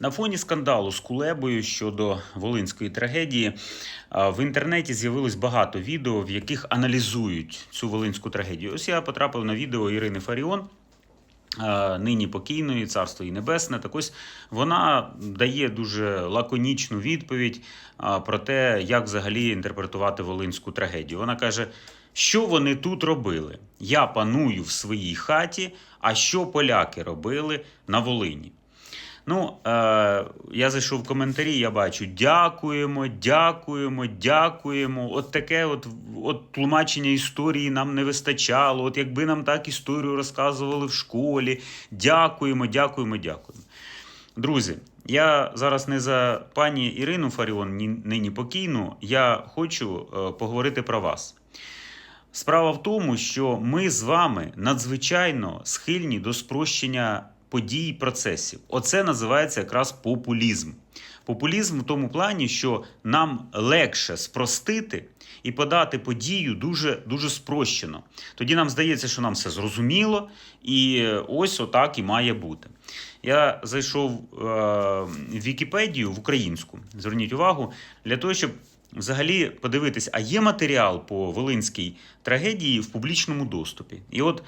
На фоні скандалу з Кулебою щодо волинської трагедії в інтернеті з'явилось багато відео, в яких аналізують цю волинську трагедію. Ось я потрапив на відео Ірини Фаріон. Нині покійної, царство і небесне. Так ось вона дає дуже лаконічну відповідь про те, як взагалі інтерпретувати волинську трагедію. Вона каже: що вони тут робили? Я паную в своїй хаті, а що поляки робили на Волині? Ну, е, я зайшов в коментарі, я бачу: дякуємо, дякуємо, дякуємо. От таке от, от тлумачення історії нам не вистачало. От якби нам так історію розказували в школі. Дякуємо, дякуємо, дякуємо. Друзі, я зараз не за пані Ірину Фаріон, ні- нині покійну. Я хочу е, поговорити про вас. Справа в тому, що ми з вами надзвичайно схильні до спрощення подій процесів. Оце називається якраз популізм. Популізм в тому плані, що нам легше спростити і подати подію дуже, дуже спрощено. Тоді нам здається, що нам все зрозуміло, і ось отак і має бути. Я зайшов е, в Вікіпедію в українську. Зверніть увагу, для того, щоб взагалі подивитись, а є матеріал по волинській трагедії в публічному доступі. І от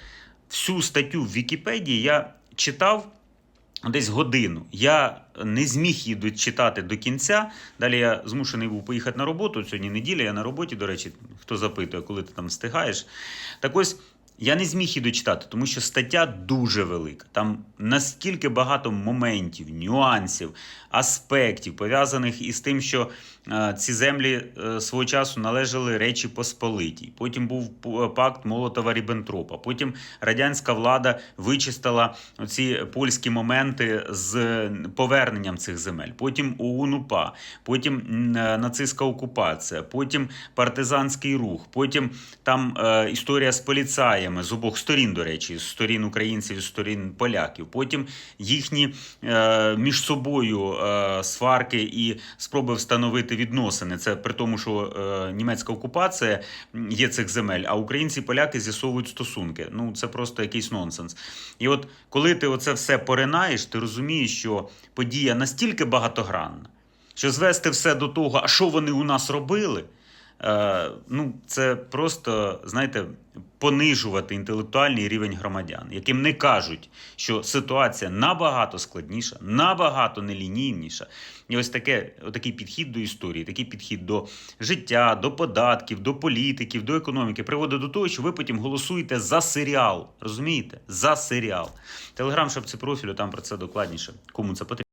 всю статтю в Вікіпедії я читав десь годину. Я не зміг її читати до кінця. Далі я змушений був поїхати на роботу. Сьогодні неділя, я на роботі, до речі, хто запитує, коли ти там встигаєш. Так ось. Я не зміг її дочитати, тому що стаття дуже велика. Там настільки багато моментів, нюансів, аспектів, пов'язаних із тим, що е, ці землі е, свого часу належали Речі Посполитій. Потім був пакт Молотова Ріббентропа. Потім радянська влада вичистила ці польські моменти з поверненням цих земель. Потім ОУН-УПА, потім е, нацистська окупація, потім партизанський рух, потім там е, історія з поліцаями з обох сторін, до речі, з сторін українців з сторін поляків. Потім їхні е, між собою е, сварки і спроби встановити відносини. Це при тому, що е, німецька окупація є цих земель, а українці і поляки з'ясовують стосунки. Ну це просто якийсь нонсенс. І от коли ти оце все поринаєш, ти розумієш, що подія настільки багатогранна, що звести все до того, а що вони у нас робили. Е, ну, це просто, знаєте, понижувати інтелектуальний рівень громадян, яким не кажуть, що ситуація набагато складніша, набагато нелінійніша. І ось таке, такий підхід до історії, такий підхід до життя, до податків, до політиків, до економіки приводить до того, що ви потім голосуєте за серіал. Розумієте? За серіал. Телеграм, шапці профілю, там про це докладніше. Кому це потрібно.